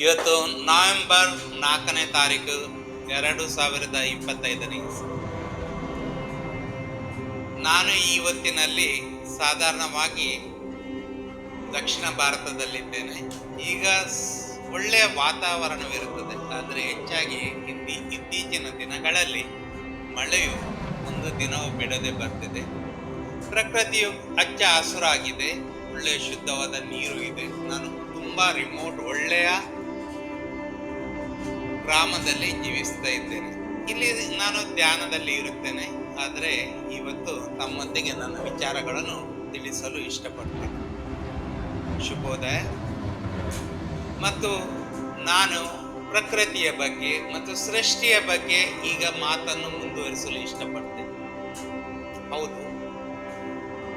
ಇವತ್ತು ನವೆಂಬರ್ ನಾಲ್ಕನೇ ತಾರೀಕು ಎರಡು ಸಾವಿರದ ಇಪ್ಪತ್ತೈದನೇ. ನಾನು ಈ ಹೊತ್ತಿನಲ್ಲಿ ಸಾಧಾರಣವಾಗಿ ದಕ್ಷಿಣ ಭಾರತದಲ್ಲಿದ್ದೇನೆ. ಈಗ ಒಳ್ಳೆಯ ವಾತಾವರಣವಿರುತ್ತದೆ. ಆದರೆ ಹೆಚ್ಚಾಗಿ ಇಂದಿ ಇತ್ತೀಚಿನ ದಿನಗಳಲ್ಲಿ ಮಳೆಯು ಒಂದು ದಿನವೂ ಬಿಡದೆ ಬರ್ತಿದೆ. ಪ್ರಕೃತಿಯು ಹಚ್ಚ ಹಸುರಾಗಿದೆ. ಒಳ್ಳೆಯ ಶುದ್ಧವಾದ ನೀರು ಇದೆ. ನಾನು ತುಂಬ ರಿಮೋಟ್ ಒಳ್ಳೆಯ ಗ್ರಾಮದಲ್ಲಿ ಜೀವಿಸ್ತಾ ಇದ್ದೇನೆ. ಇಲ್ಲಿ ನಾನು ಧ್ಯಾನದಲ್ಲಿ ಇರುತ್ತೇನೆ. ಆದರೆ ಇವತ್ತು ತಮ್ಮೊಂದಿಗೆ ನನ್ನ ವಿಚಾರಗಳನ್ನು ತಿಳಿಸಲು ಇಷ್ಟಪಡ್ತೇನೆ. ಶುಭೋದಯ. ಮತ್ತು ನಾನು ಪ್ರಕೃತಿಯ ಬಗ್ಗೆ ಮತ್ತು ಸೃಷ್ಟಿಯ ಬಗ್ಗೆ ಈಗ ಮಾತನ್ನು ಮುಂದುವರಿಸಲು ಇಷ್ಟಪಡ್ತೇನೆ. ಹೌದು.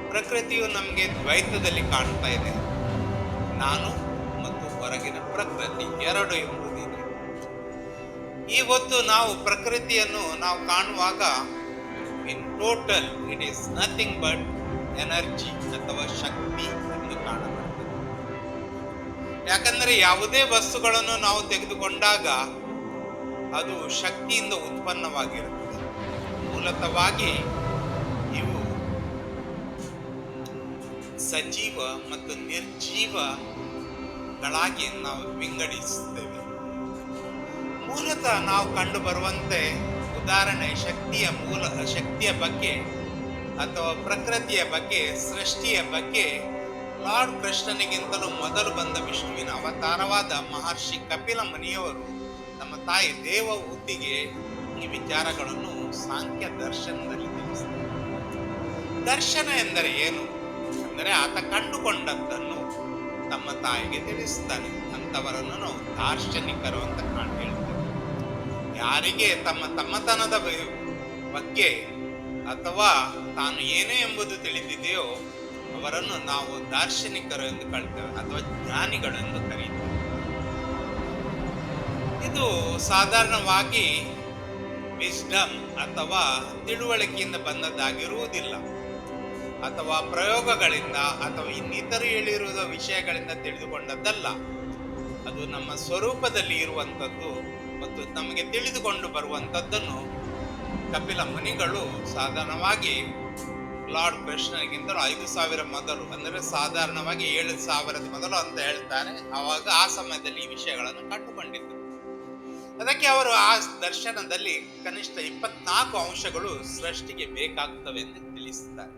ಪ್ರಕೃತಿಯು ನಮಗೆ ದ್ವೈತದಲ್ಲಿ ಕಾಣ್ತಾ ಇದೆ. ನಾನು ಮತ್ತು ಹೊರಗಿನ ಪ್ರಕೃತಿ ಎರಡು ಇವತ್ತು ನಾವು ಪ್ರಕೃತಿಯನ್ನು ನಾವು ಕಾಣುವಾಗ in total it is nothing but energy ಅಥವಾ ಶಕ್ತಿ ಎಂದು ಕಾಣಬರ್ತದೆ. ಯಾಕಂದರೆ ಯಾವುದೇ ವಸ್ತುಗಳನ್ನು ನಾವು ತೆಗೆದುಕೊಂಡಾಗ ಅದು ಶಕ್ತಿಯಿಂದ ಉತ್ಪನ್ನವಾಗಿರುತ್ತದೆ. ಮೂಲತವಾಗಿ ಇವು ಸಜೀವ ಮತ್ತು ನಿರ್ಜೀವಗಳಾಗಿ ನಾವು ವಿಂಗಡಿಸುತ್ತೇವೆ. ಮೂಲತಃ ನಾವು ಕಂಡು ಬರುವಂತೆ ಉದಾಹರಣೆ ಶಕ್ತಿಯ ಮೂಲ, ಶಕ್ತಿಯ ಬಗ್ಗೆ ಅಥವಾ ಪ್ರಕೃತಿಯ ಬಗ್ಗೆ, ಸೃಷ್ಟಿಯ ಬಗ್ಗೆ ಲಾರ್ಡ್ ಕೃಷ್ಣನಿಗಿಂತಲೂ ಮೊದಲು ಬಂದ ವಿಷ್ಣುವಿನ ಅವತಾರವಾದ ಮಹರ್ಷಿ ಕಪಿಲ ಮುನಿಯವರು ತಮ್ಮ ತಾಯಿ ದೇವ ಉದ್ದಿಗೆ ಈ ವಿಚಾರಗಳನ್ನು ಸಾಂಖ್ಯ ದರ್ಶನದಲ್ಲಿ ತಿಳಿಸ್ತಾರೆ ದರ್ಶನ ಎಂದರೆ ಏನು? ಅಂದರೆ ಆತ ಕಂಡುಕೊಂಡದ್ದನ್ನು ತಮ್ಮ ತಾಯಿಗೆ ತಿಳಿಸ್ತಾನೆ ಅಂಥವರನ್ನು ನಾವು ದಾರ್ಶನಿಕರು ಅಂತ ಕಾಣ್ ಹೇಳ್ತೇವೆ ಯಾರಿಗೆ ತಮ್ಮ ತಮ್ಮತನದ ಬಗ್ಗೆ ಅಥವಾ ತಾನು ಏನು ಎಂಬುದು ತಿಳಿದಿದೆಯೋ ಅವರನ್ನು ನಾವು ದಾರ್ಶನಿಕರು ಎಂದು ಕಳ್ತೇವೆ ಅಥವಾ ಜ್ಞಾನಿಗಳು ಎಂದು ಕರೆಯುತ್ತೇವೆ ಇದು ಸಾಧಾರಣವಾಗಿ ವಿಸ್ಡಮ್ ಅಥವಾ ತಿಳುವಳಿಕೆಯಿಂದ ಬಂದದ್ದಾಗಿರುವುದಿಲ್ಲ. ಅಥವಾ ಪ್ರಯೋಗಗಳಿಂದ ಅಥವಾ ಇನ್ನಿತರ ಹೇಳಿರುವ ವಿಷಯಗಳಿಂದ ತಿಳಿದುಕೊಂಡದ್ದಲ್ಲ. ಅದು ನಮ್ಮ ಸ್ವರೂಪದಲ್ಲಿ ಇರುವಂಥದ್ದು ಮತ್ತು ನಮಗೆ ತಿಳಿದುಕೊಂಡು ಬರುವಂಥದ್ದನ್ನು ಕಪಿಲ ಮುನಿಗಳು ಸಾಧಾರಣವಾಗಿ ಲಾರ್ಡ್ ಕೃಷ್ಣನಿಗಿಂತಲೂ ಐದು ಸಾವಿರ ಮೊದಲು, ಅಂದರೆ ಸಾಧಾರಣವಾಗಿ ಏಳು ಸಾವಿರದ ಮೊದಲು ಅಂತ ಹೇಳ್ತಾರೆ. ಆವಾಗ ಆ ಸಮಯದಲ್ಲಿ ಈ ವಿಷಯಗಳನ್ನು ಕಂಡುಕೊಂಡಿದ್ದರು. ಅದಕ್ಕೆ ಅವರು ಆ ದರ್ಶನದಲ್ಲಿ ಕನಿಷ್ಠ ಇಪ್ಪತ್ನಾಲ್ಕು ಅಂಶಗಳು ಸೃಷ್ಟಿಗೆ ಬೇಕಾಗ್ತವೆ ಎಂದು ತಿಳಿಸುತ್ತಾರೆ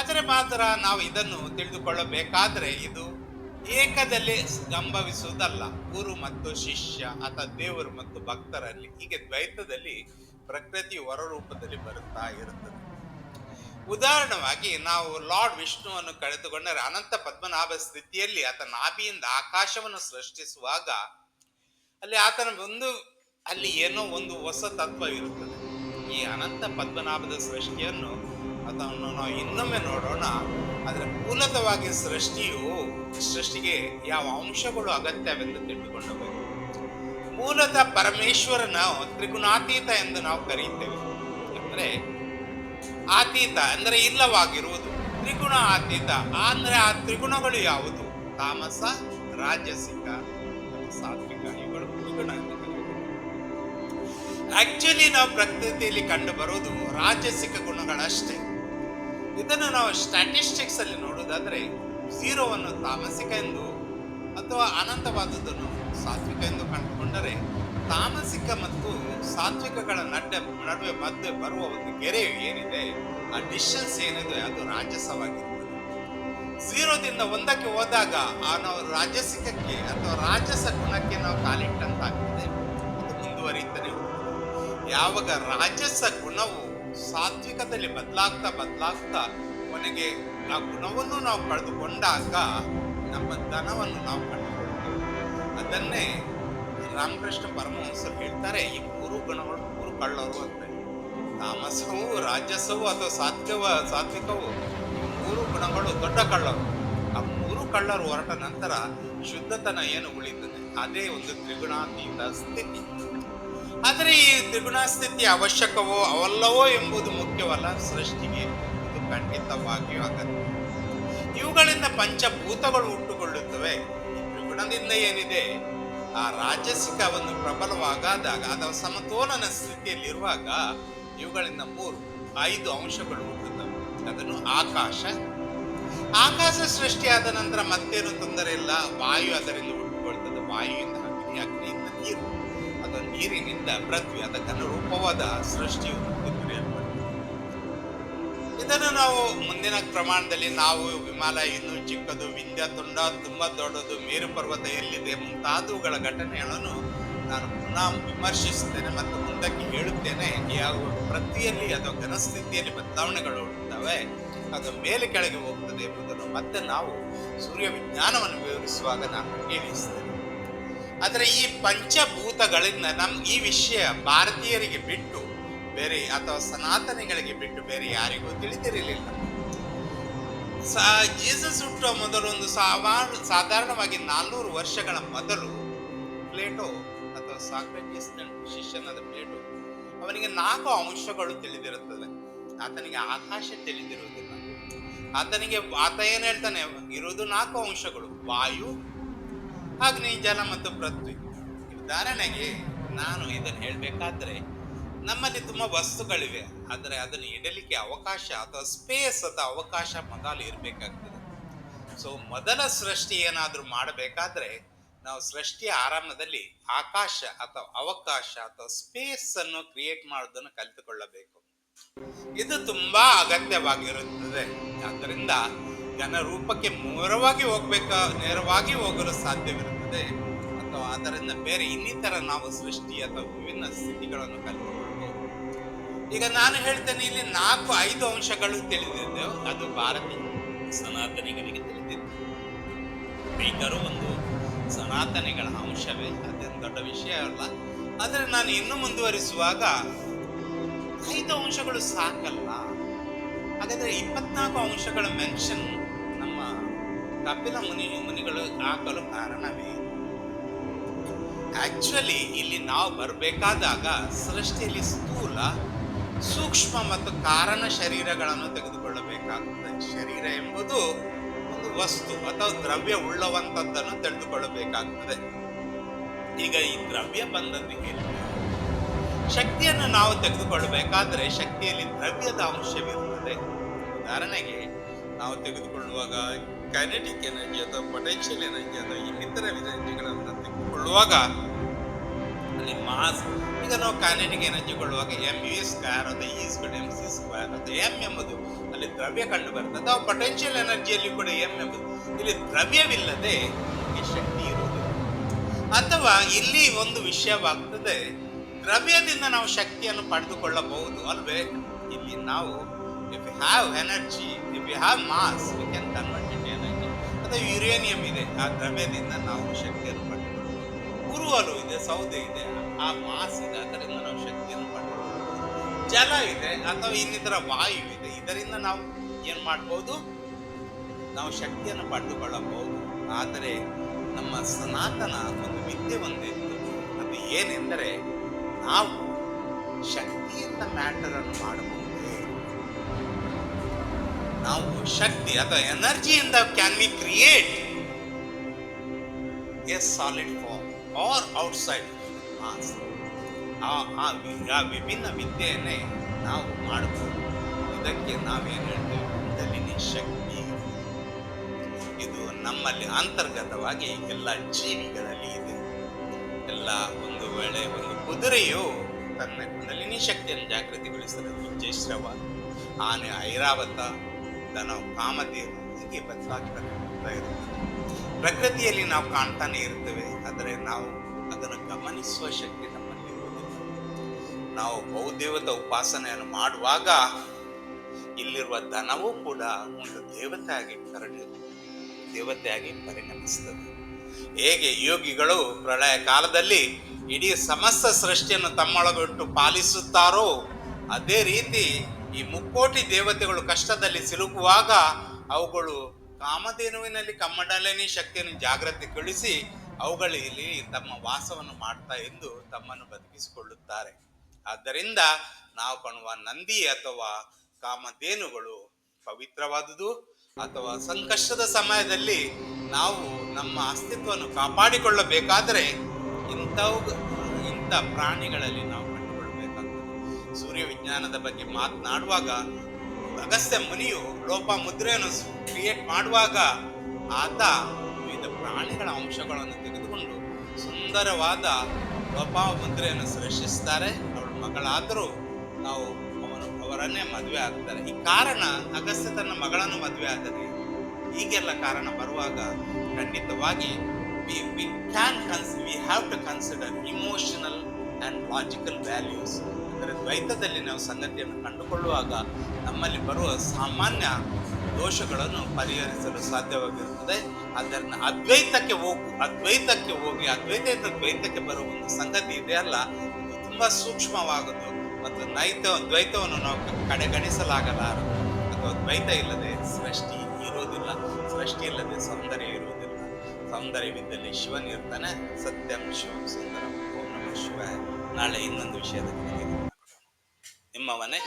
ಆದರೆ ಮಾತ್ರ ನಾವು ಇದನ್ನು ತಿಳಿದುಕೊಳ್ಳಬೇಕಾದ್ರೆ ಇದು ಏಕದಲ್ಲಿ ಸಂಭವಿಸುವುದಲ್ಲ ಗುರು ಮತ್ತು ಶಿಷ್ಯ ಅಥವಾ ದೇವರು ಮತ್ತು ಭಕ್ತರಲ್ಲಿ ಹೀಗೆ ದ್ವೈತದಲ್ಲಿ ಪ್ರಕೃತಿ ಹೊರರೂಪದಲ್ಲಿ ಬರುತ್ತಾ ಇರುತ್ತದೆ. ಉದಾಹರಣವಾಗಿ ನಾವು ಲಾರ್ಡ್ ವಿಷ್ಣುವನ್ನು ಕಳೆದುಕೊಂಡರೆ ಅನಂತ ಪದ್ಮನಾಭ ಸ್ಥಿತಿಯಲ್ಲಿ ಆತ ನಾಭಿಯಿಂದ ಆಕಾಶವನ್ನು ಸೃಷ್ಟಿಸುವಾಗ ಅಲ್ಲಿ ಆತನ ಒಂದು, ಅಲ್ಲಿ ಏನೋ ಒಂದು ಹೊಸ ತತ್ವ ಇರುತ್ತದೆ. ಈ ಅನಂತ ಪದ್ಮನಾಭದ ಸೃಷ್ಟಿಯನ್ನು ಅದನ್ನು ನಾವು ಇನ್ನೊಮ್ಮೆ ನೋಡೋಣ. ಆದರೆ ಮೂಲತವಾಗಿ ಸೃಷ್ಟಿಯು ಸೃಷ್ಟಿಗೆ ಯಾವ ಅಂಶಗಳು ಅಗತ್ಯವೆಂದು ತಿಳಿದುಕೊಂಡಬೇಕು. ಮೂಲತಃ ಪರಮೇಶ್ವರನ ತ್ರಿಗುಣಾತೀತ ಎಂದು ನಾವು ಕರೆಯುತ್ತೇವೆ. ಅಂದರೆ ಆತೀತ ಅಂದರೆ ಇಲ್ಲವಾಗಿರುವುದು. ತ್ರಿಗುಣ ಆತೀತ ಅಂದರೆ ಆ ತ್ರಿಗುಣಗಳು ಯಾವುದು? ತಾಮಸ, ರಾಜಸಿಕ ಸಾತ್ವಿಕ. ಇವುಗಳು ತ್ರಿಗುಣ ಆಕ್ಚುಲಿ ನಾವು ಪ್ರಕೃತಿಯಲ್ಲಿ ಕಂಡು ಬರುವುದು ರಾಜಸಿಕ ಗುಣಗಳಷ್ಟೇ. ಇದನ್ನು ನಾವು ಸ್ಟ್ಯಾಟಿಸ್ಟಿಕ್ಸ್ ಅಲ್ಲಿ ನೋಡುವುದಾದ್ರೆ ಝೀರೋವನ್ನು ತಾಮಸಿಕ ಎಂದು ಅಥವಾ ಅನಂತವಾದದ್ದನ್ನು ಸಾತ್ವಿಕ ಎಂದು ಕಂಡುಕೊಂಡರೆ ತಾಮಸಿಕ ಮತ್ತು ಸಾತ್ವಿಕಗಳ ನಡ್ಡೆ ನಡುವೆ ಮಧ್ಯೆ ಬರುವ ಒಂದು ಗೆರೆ ಏನಿದೆ, ಆ ಡಿಸ್ಟೆನ್ಸ್ ಏನಿದೆ ಅದು ರಾಜಸವಾಗಿರ್ತದೆ ಝೀರೋದಿಂದ ಒಂದಕ್ಕೆ ಹೋದಾಗ ಆ ನಾವು ರಾಜಸಿಕಕ್ಕೆ ಅಥವಾ ರಾಜಸ ಗುಣಕ್ಕೆ ನಾವು ಕಾಲಿಟ್ಟಂತಾಗ್ತದೆ. ಅದು ಮುಂದುವರಿಯುತ್ತಲೇ ಹೋಗ್ತದೆ. ಯಾವಾಗ ರಾಜಸ ಗುಣವು ಸಾತ್ವಿಕದಲ್ಲಿ ಬದಲಾಗ್ತಾ ಬದಲಾಗ್ತಾ ಕೊನೆಗೆ ಆ ಗುಣವನ್ನು ನಾವು ಕಳೆದುಕೊಂಡಾಗ ನಮ್ಮ ಧನವನ್ನು ನಾವು ಕಂಡುಕೊಳ್ತೇವೆ ಅದನ್ನೇ ರಾಮಕೃಷ್ಣ ಪರಮಹಂಸರು ಹೇಳ್ತಾರೆ, ಈ ಮೂರು ಗುಣಗಳು ಮೂರು ಕಳ್ಳರು ಅಂತ ತಾಮಸವು, ರಾಜಸವು ಅಥವಾ ಸಾತ್ವ ಸಾತ್ವಿಕವು ಮೂರು ಗುಣಗಳು ದೊಡ್ಡ ಕಳ್ಳರು. ಆ ಮೂರು ಕಳ್ಳರು ಹೊರಟ ನಂತರ ಶುದ್ಧತನ ಏನು ಉಳಿತದೆ? ಅದೇ ಒಂದು ತ್ರಿಗುಣಾತೀತ ಸ್ಥಿತಿ. ಆದರೆ ಈ ತ್ರಿಗುಣಾಸ್ಥಿತಿ ಅವಶ್ಯಕವೋ ಅವಲ್ಲವೋ ಎಂಬುದು ಮುಖ್ಯವಲ್ಲ, ಸೃಷ್ಟಿಗೆ ಇದು ಖಂಡಿತವಾಗಿಯೂ ಅಗತ್ಯ. ಇವುಗಳಿಂದ ಪಂಚಭೂತಗಳು ಹುಟ್ಟುಕೊಳ್ಳುತ್ತವೆ. ಈ ತ್ರಿಗುಣ ಗುಣದಿಂದ ಏನಿದೆ? ಆ ರಾಜಸಿಕ ಒಂದು ಪ್ರಬಲವಾಗಾದಾಗ ಅಥವಾ ಸಮತೋಲನ ಸ್ಥಿತಿಯಲ್ಲಿರುವಾಗ ಇವುಗಳಿಂದ ಮೂರು, ಐದು ಅಂಶಗಳು ಹುಟ್ಟುತ್ತವೆ. ಅದನ್ನು ಆಕಾಶ. ಆಕಾಶ ಸೃಷ್ಟಿಯಾದ ನಂತರ ಮತ್ತೇನು ತೊಂದರೆ ಇಲ್ಲ? ವಾಯು ಅದರಿಂದ ಹುಟ್ಟುಕೊಳ್ತದೆ. ವಾಯುವಿಂದ ಅಗ್ನಿ ಅಗ್ನಿಯಿಂದ ನೀರು. ನೀರಿನಿಂದ ಪೃಥ್ವಿ ಅದಕ್ಕನ್ನು ರೂಪವಾದ ಸೃಷ್ಟಿಯು ಇದನ್ನು ನಾವು ಮುಂದಿನ ಪ್ರಮಾಣದಲ್ಲಿ, ನಾವು ಹಿಮಾಲಯ ಇನ್ನು ಚಿಕ್ಕದು, ವಿಂಧ್ಯ ತುಂಡ ತುಂಬಾ ದೊಡ್ಡದು, ಮೇರು ಪರ್ವತ ಎಲ್ಲಿದೆ ಮುಂತಾದವುಗಳ ಘಟನೆಗಳನ್ನು ನಾನು ಪುನಃ ವಿಮರ್ಶಿಸುತ್ತೇನೆ ಮತ್ತು ಮುಂದಕ್ಕೆ ಹೇಳುತ್ತೇನೆ. ಯಾವ ಪ್ರತಿಯಲ್ಲಿ ಅಥವಾ ಘನಸ್ಥಿತಿಯಲ್ಲಿ ಬದಲಾವಣೆಗಳು ಇರ್ತವೆ ಅದು ಮೇಲೆ ಕೆಳಗೆ ಹೋಗ್ತದೆ ಎಂಬುದನ್ನು ಮತ್ತೆ ನಾವು ಸೂರ್ಯ ವಿಜ್ಞಾನವನ್ನು ವಿವರಿಸುವಾಗ ನಾನು ಹೇಳಿಸ್ತೇನೆ. ಆದರೆ ಈ ಪಂಚಭೂತಗಳಿಂದ ನಮ್ ಈ ವಿಷಯ ಭಾರತೀಯರಿಗೆ ಬಿಟ್ಟು ಬೇರೆ ಅಥವಾ ಸನಾತನಿಗಳಿಗೆ ಬಿಟ್ಟು ಬೇರೆ ಯಾರಿಗೂ ತಿಳಿದಿರಲಿಲ್ಲ. ಜೀಸಸ್ ಹುಟ್ಟುವ ಮೊದಲು ಒಂದು ಸಾಮಾನ್ಯ ಸಾಧಾರಣವಾಗಿ ನಾನ್ನೂರು ವರ್ಷಗಳ ಮೊದಲು ಪ್ಲೇಟೋ ಅಥವಾ ಸಾಕ್ರೆಟಿಸ್ ಶಿಷ್ಯನಾದ ಪ್ಲೇಟೋ ಅವನಿಗೆ ನಾಲ್ಕು ಅಂಶಗಳು ತಿಳಿದಿರುತ್ತದೆ. ಆತನಿಗೆ ಆಕಾಶ ತಿಳಿದಿರುವುದಿಲ್ಲ. ಆತನಿಗೆ, ಆತ ಏನು ಹೇಳ್ತಾನೆ, ಇರುವುದು ನಾಲ್ಕು ಅಂಶಗಳು, ವಾಯು ಅಗ್ನಿ ಜಲ ಮತ್ತು ಪೃಥ್ವಿ. ಉದಾಹರಣೆಗೆ ನಾನು ಇದನ್ನು ಹೇಳಬೇಕಾದ್ರೆ ನಮ್ಮಲ್ಲಿ ತುಂಬ ವಸ್ತುಗಳಿವೆ, ಆದರೆ ಅದನ್ನು ಇಡಲಿಕ್ಕೆ ಅವಕಾಶ ಅಥವಾ ಸ್ಪೇಸ್ ಅಥವಾ ಅವಕಾಶ ಮೊದಲು ಇರಬೇಕಾಗ್ತದೆ. ಸೊ ಮೊದಲ ಸೃಷ್ಟಿ ಏನಾದರೂ ಮಾಡಬೇಕಾದ್ರೆ ನಾವು ಸೃಷ್ಟಿಯ ಆರಂಭದಲ್ಲಿ ಆಕಾಶ ಅಥವಾ ಅವಕಾಶ ಅಥವಾ ಸ್ಪೇಸ್ ಅನ್ನು ಕ್ರಿಯೇಟ್ ಮಾಡೋದನ್ನು ಕಲಿತುಕೊಳ್ಳಬೇಕು. ಇದು ತುಂಬಾ ಅಗತ್ಯವಾಗಿರುತ್ತದೆ. ಆದ್ದರಿಂದ ಘನರೂಪಕ್ಕೆ ಮೂರವಾಗಿ ಹೋಗ್ಬೇಕ, ನೇರವಾಗಿ ಹೋಗಲು ಸಾಧ್ಯವಿರುತ್ತದೆ? ಅಥವಾ ಅದರಿಂದ ಬೇರೆ ಇನ್ನಿತರ ನಾವು ಸೃಷ್ಟಿ ಅಥವಾ ವಿಭಿನ್ನ ಸ್ಥಿತಿಗಳನ್ನು ಕಲಿತುಕೊಳ್ಳಬಹುದು ಈಗ ನಾನು ಹೇಳ್ತೇನೆ, ಇಲ್ಲಿ ನಾಲ್ಕು, ಐದು ಅಂಶಗಳು ತಿಳಿದಿದ್ದೆವು ಅದು ಭಾರತೀಯ ಸನಾತನಿಗಳಿಗೆ ತಿಳಿದಿತ್ತು ಸ್ಪೀಕರು ಒಂದು ಸನಾತನಿಗಳ ಅಂಶವೇ, ಅದೇನು ದೊಡ್ಡ ವಿಷಯ ಅಲ್ಲ. ಆದರೆ ನಾನು ಇನ್ನು ಮುಂದುವರಿಸುವಾಗ, ಐದು ಅಂಶಗಳು ಸಾಕಲ್ಲ. ಹಾಗಾದ್ರೆ ಇಪ್ಪತ್ನಾಲ್ಕು ಅಂಶಗಳ ಮೆನ್ಷನ್ ಕಪಿಲ ಮುನಿ ಮುನಿಗಳು ಹಾಕಲು ಕಾರಣವೇ? ಆಕ್ಚುಲಿ ಇಲ್ಲಿ ನಾವು ಬರಬೇಕಾದಾಗ ಸೃಷ್ಟಿಯಲ್ಲಿ ಸ್ಥೂಲ, ಸೂಕ್ಷ್ಮ ಮತ್ತು ಕಾರಣ ಶರೀರಗಳನ್ನು ತೆಗೆದುಕೊಳ್ಳಬೇಕಾಗುತ್ತದೆ ಶರೀರ ಎಂಬುದು ಒಂದು ವಸ್ತು ಅಥವಾ ದ್ರವ್ಯ ಉಳ್ಳವಂಥದ್ದನ್ನು ತಿಳಿದುಕೊಳ್ಳಬೇಕಾಗುತ್ತದೆ ಈಗ ಈ ದ್ರವ್ಯ ಬಂದದ್ದು ಶಕ್ತಿಯನ್ನು ನಾವು ತೆಗೆದುಕೊಳ್ಳಬೇಕಾದ್ರೆ ಶಕ್ತಿಯಲ್ಲಿ ದ್ರವ್ಯದ ಅಂಶವಿರುತ್ತದೆ. ಉದಾಹರಣೆಗೆ, ನಾವು ತೆಗೆದುಕೊಳ್ಳುವಾಗ ಕೈನೆಟಿಕ್ ಎನರ್ಜಿ ಅಥವಾ ಪೊಟೆನ್ಷಿಯಲ್ ಎನರ್ಜಿ ಅಥವಾ ಇನ್ನಿತರ ಎನರ್ಜಿಗಳನ್ನು ತೆಗೆದುಕೊಳ್ಳುವಾಗ ಅಲ್ಲಿ ಮಾಸ್ ಈಗ ನಾವು ಕೈನೆಟಿಕ್ ಎನರ್ಜಿ ಕೊಳ್ಳುವಾಗ ಎಂ ಯು ಸ್ಕ್ವೇರ್ ಅಥವಾ E square M C square ಅಥವಾ ಎಂ ಎಂಬುದು ಅಲ್ಲಿ ದ್ರವ್ಯ ಕಂಡು ಬರ್ತದೆ ಅಥವಾ ಪೊಟೆನ್ಷಿಯಲ್ ಎನರ್ಜಿಯಲ್ಲಿ ಕೂಡ ಎಂ ಎಂಬುದು. ಇಲ್ಲಿ ದ್ರವ್ಯವಿಲ್ಲದೆ ಶಕ್ತಿ ಇರುವುದು. ಅಥವಾ ಇಲ್ಲಿ ಒಂದು ವಿಷಯವಾಗ್ತದೆ, ದ್ರವ್ಯದಿಂದ ನಾವು ಶಕ್ತಿಯನ್ನು ಪಡೆದುಕೊಳ್ಳಬಹುದು ಅಲ್ವೇ? ಇಲ್ಲಿ ನಾವು if you have energy if you have mass we can convert ಅಥವಾ ಯುರೇನಿಯಂ ಇದೆ. ಆ ದ್ರವ್ಯದಿಂದ ನಾವು ಶಕ್ತಿಯನ್ನು ಪಡೆದುಕೊಳ್ಳಬಹುದು ಉರುವಲು ಇದೆ, ಸೌದೆ ಇದೆ, ಆ ಮಾಸ್ ಇದೆ ಅದರಿಂದ ನಾವು ಶಕ್ತಿಯನ್ನು ಪಡೆದುಕೊಳ್ಳಬಹುದು ಜಲ ಇದೆ, ಅಥವಾ ಇನ್ನಿತರ ವಾಯು ಇದೆ, ಇದರಿಂದ ನಾವು ಏನು ಮಾಡ್ಬೋದು? ನಾವು ಶಕ್ತಿಯನ್ನು ಪಡೆದುಕೊಳ್ಳಬಹುದು. ಆದರೆ ನಮ್ಮ ಸನಾತನ ಒಂದು ವಿದ್ಯೆ ಒಂದಿತ್ತು. ಅದು ಏನೆಂದರೆ ನಾವು ಶಕ್ತಿಯಿಂದ ಮ್ಯಾಟರ್ ಅನ್ನು ಮಾಡಬಹುದೇ. ನಾವು ಶಕ್ತಿ ಅಥವಾ ಎನರ್ಜಿಯಿಂದ can we create a solid form or outside ಆ ವಿಭಿನ್ನ ವಿದ್ಯೆಯನ್ನೇ ನಾವು ಮಾಡಬಹುದು ಇದಕ್ಕೆ ನಾವೇನು ಹೇಳ್ತೇವೆ? ಶಕ್ತಿ. ಇದು ನಮ್ಮಲ್ಲಿ ಅಂತರ್ಗತವಾಗಿ ಎಲ್ಲ ಜೀವಿಗಳಲ್ಲಿ ಇದೆ. ಎಲ್ಲ ಒಂದು ವೇಳೆ ಒಂದು ಕುದುರೆಯು ತನ್ನ ಕುಂಡಲಿನಿ ಶಕ್ತಿಯನ್ನು ಜಾಗೃತಿಗೊಳಿಸಲು ಜಯಶ್ರವ ಆನೆ ಐರಾವತ ದನ ಕಾಮಧೇನು ಹೀಗೆ ಬದಲಾಗಿ ಪ್ರಕೃತಿಯಲ್ಲಿ ನಾವು ಕಾಣ್ತಾನೆ ಇರ್ತೇವೆ, ಆದರೆ ನಾವು ಅದನ್ನು ಗಮನಿಸುವ ಶಕ್ತಿ ನಮ್ಮಲ್ಲಿ ನಾವು ಬಹುದೇವತ ಉಪಾಸನೆಯನ್ನು ಮಾಡುವಾಗ ಇಲ್ಲಿರುವ ದನವೂ ಕೂಡ ಒಂದು ದೇವತೆಯಾಗಿ ಕರಡಿ, ದೇವತೆಯಾಗಿ ಪರಿಣಮಿಸ್ತದೆ. ಹೇಗೆ ಯೋಗಿಗಳು ಪ್ರಳಯ ಕಾಲದಲ್ಲಿ ಇಡೀ ಸಮಸ್ತ ಸೃಷ್ಟಿಯನ್ನು ತಮ್ಮೊಳಗಿಟ್ಟು ಪಾಲಿಸುತ್ತಾರೋ ಅದೇ ರೀತಿ ಈ ಮುಕ್ಕೋಟಿ ದೇವತೆಗಳು ಕಷ್ಟದಲ್ಲಿ ಸಿಲುಕುವಾಗ ಅವುಗಳು ಕಾಮಧೇನುವಿನಲ್ಲಿ ಕಮ್ಮಡಲಿನಿ ಶಕ್ತಿಯನ್ನು ಜಾಗೃತಿಗೊಳಿಸಿ ಅವುಗಳಲ್ಲಿ ತಮ್ಮ ವಾಸವನ್ನು ಮಾಡ್ತಾ ಎಂದು ತಮ್ಮನ್ನು ಬದುಕಿಸಿಕೊಳ್ಳುತ್ತಾರೆ. ಆದ್ದರಿಂದ ನಾವು ಕಾಣುವ ನಂದಿ ಅಥವಾ ಕಾಮಧೇನುಗಳು ಪವಿತ್ರವಾದುದು ಅಥವಾ ಸಂಕಷ್ಟದ ಸಮಯದಲ್ಲಿ ನಾವು ನಮ್ಮ ಅಸ್ತಿತ್ವವನ್ನು ಕಾಪಾಡಿಕೊಳ್ಳಬೇಕಾದರೆ ಇಂಥವು ಇಂಥ ಪ್ರಾಣಿಗಳಲ್ಲಿ ನಾವು ಸೂರ್ಯ ವಿಜ್ಞಾನದ ಬಗ್ಗೆ ಮಾತನಾಡುವಾಗ ಅಗಸ್ತ್ಯ ಮುನಿಯು ಲೋಪ ಮುದ್ರೆಯನ್ನು ಕ್ರಿಯೇಟ್ ಮಾಡುವಾಗ ಆತ ವಿವಿಧ ಪ್ರಾಣಿಗಳ ಅಂಶಗಳನ್ನು ತೆಗೆದುಕೊಂಡು ಸುಂದರವಾದ ಲೋಪ ಮುದ್ರೆಯನ್ನು ಸೃಷ್ಟಿಸ್ತಾರೆ. ಅವಳ ಮಗಳಾದರೂ ನಾವು ಅವನು, ಅವರನ್ನೇ ಮದುವೆ ಆಗ್ತಾರೆ. ಈ ಕಾರಣ ಅಗಸ್ತ್ಯ ತನ್ನ ಮಗಳನ್ನು ಮದುವೆ ಆದರೆ ಹೀಗೆಲ್ಲ ಕಾರಣ ಬರುವಾಗ ಖಂಡಿತವಾಗಿ we we can cons we have to consider emotional and logical values ಅಂದರೆ ದ್ವೈತದಲ್ಲಿ ನಾವು ಸಂಗತಿಯನ್ನು ಕಂಡುಕೊಳ್ಳುವಾಗ ನಮ್ಮಲ್ಲಿ ಬರುವ ಸಾಮಾನ್ಯ ದೋಷಗಳನ್ನು ಪರಿಹರಿಸಲು ಸಾಧ್ಯವಾಗಿರುತ್ತದೆ. ಅದನ್ನು ಅದ್ವೈತಕ್ಕೆ ಹೋಗು, ಅದ್ವೈತಕ್ಕೆ ಹೋಗಿ ಅದ್ವೈತದಿಂದ ದ್ವೈತಕ್ಕೆ ಬರುವ ಒಂದು ಸಂಗತಿ ಇದೆಯಲ್ಲ ಇದು ತುಂಬ ಸೂಕ್ಷ್ಮವಾಗದು ಮತ್ತು ನೈತ, ದ್ವೈತವನ್ನು ನಾವು ಕಡೆಗಣಿಸಲಾಗಲಾರದು. ಅಥವಾ ದ್ವೈತ ಇಲ್ಲದೆ ಸೃಷ್ಟಿ ಇರುವುದಿಲ್ಲ, ಸೃಷ್ಟಿ ಇಲ್ಲದೆ ಸೌಂದರ್ಯ ಇರುವುದಿಲ್ಲ. ಸೌಂದರ್ಯವಿದ್ದಲ್ಲಿ ಶಿವನಿರ್ತಾನೆ ಸತ್ಯಂ ಶಿವಂ ಸುಂದರಂ. ಓಂ ನಮಃ ಶಿವ ನಾಳೆ ಇನ್ನೊಂದು ವಿಷಯದ அவனை